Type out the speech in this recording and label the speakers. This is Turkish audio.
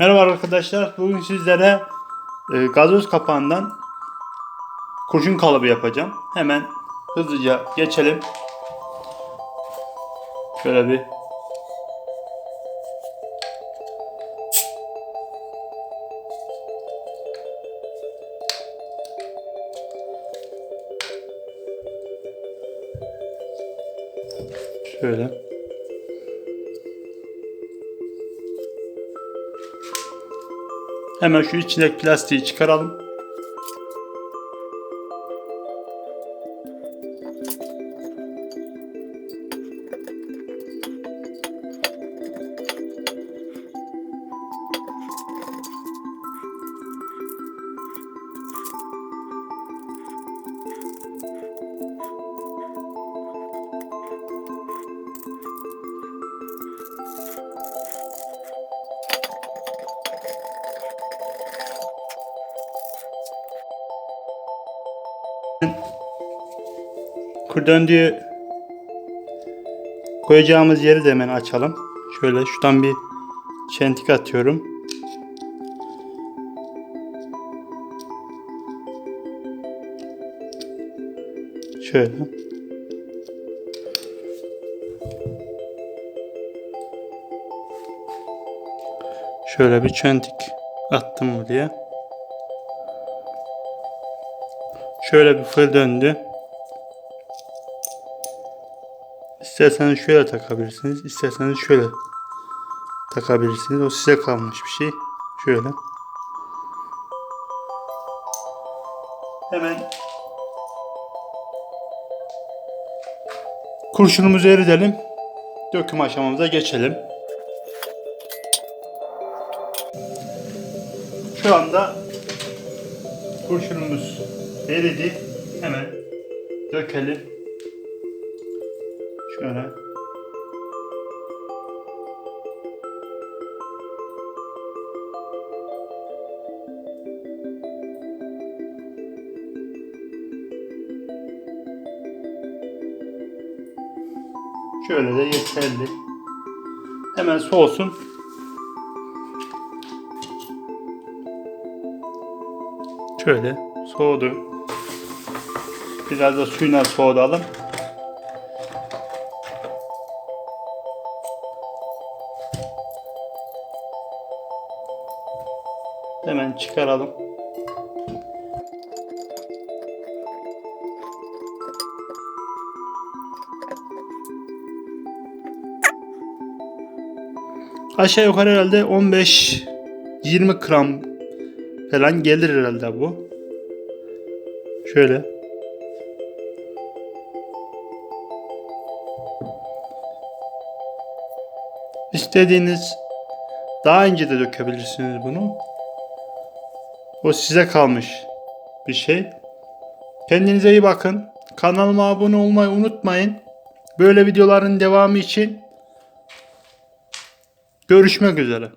Speaker 1: Merhaba arkadaşlar. Bugün sizlere e, gazoz kapağından kurşun kalıbı yapacağım. Hemen hızlıca geçelim. Şöyle bir Şöyle. Hemen şu içindeki plastiği çıkaralım. Kurdöndüğü koyacağımız yeri de hemen açalım. Şöyle şuradan bir çentik atıyorum. Şöyle. Şöyle bir çentik attım buraya. Şöyle bir fır döndü. İsterseniz şöyle takabilirsiniz. isterseniz şöyle takabilirsiniz. O size kalmış bir şey. Şöyle. Hemen kurşunumuzu eridelim. Döküm aşamamıza geçelim. Şu anda kurşunumuz eridi. Hemen dökelim. Şöyle. Şöyle de yeterli. Hemen soğusun. Şöyle soğudu. Biraz da suyla soğudalım. Hemen çıkaralım. Aşağı yukarı herhalde 15-20 gram falan gelir herhalde bu. Şöyle. İstediğiniz daha ince de dökebilirsiniz bunu. O size kalmış bir şey. Kendinize iyi bakın. Kanalıma abone olmayı unutmayın. Böyle videoların devamı için görüşmek üzere.